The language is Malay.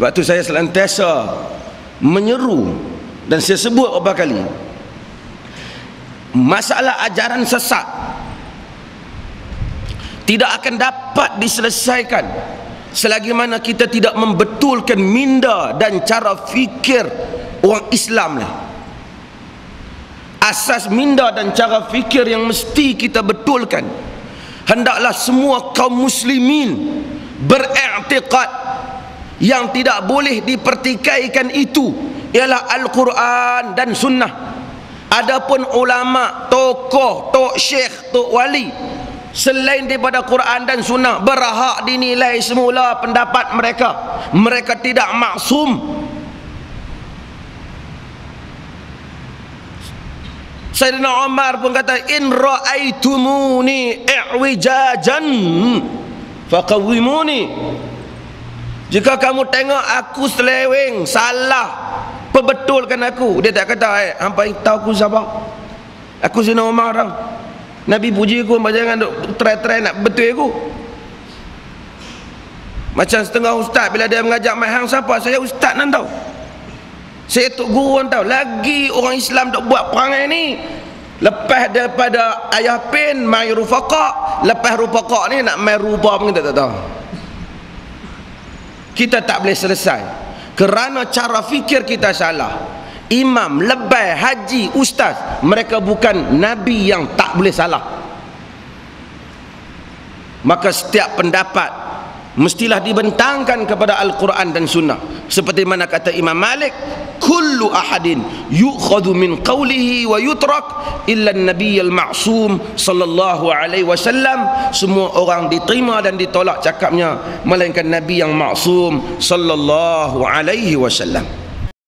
sebab tu saya selantiasa menyeru dan saya sebut beberapa kali masalah ajaran sesat tidak akan dapat diselesaikan selagi mana kita tidak membetulkan minda dan cara fikir orang Islam lah. Asas minda dan cara fikir yang mesti kita betulkan hendaklah semua kaum muslimin beriktikad yang tidak boleh dipertikaikan itu ialah Al-Quran dan Sunnah. Adapun ulama tokoh tok syekh tok wali selain daripada Quran dan Sunnah berhak dinilai semula pendapat mereka. Mereka tidak maksum. Sayyidina Umar pun kata in ra'aitumuni i'wijajan faqawwimuni jika kamu tengok aku seleweng salah perbetulkan aku. Dia tak kata eh hampa tahu aku siapa. Aku Sayyidina Umar tau. Nabi puji aku jangan try-try nak betul aku. Macam setengah ustaz bila dia mengajak mai hang siapa? Saya ustaz nan tahu saya tok guru tahu lagi orang Islam dok buat perangai ni. Lepas daripada ayah pin mai rufaqa lepas rufaqa ni nak mai rupa pun kita tak tahu kita tak boleh selesai. Kerana cara fikir kita salah. Imam, lebay, haji, ustaz mereka bukan nabi yang tak boleh salah. Maka setiap pendapat mestilah dibentangkan kepada Al-Quran dan Sunnah. Seperti mana kata Imam Malik kullu ahadin yu'khadhu min qawlihi wa yutrak illa nabi al-ma'sum sallallahu alaihi wasallam. Semua orang diterima dan ditolak cakapnya melainkan nabi yang maksum sallallahu alaihi wasallam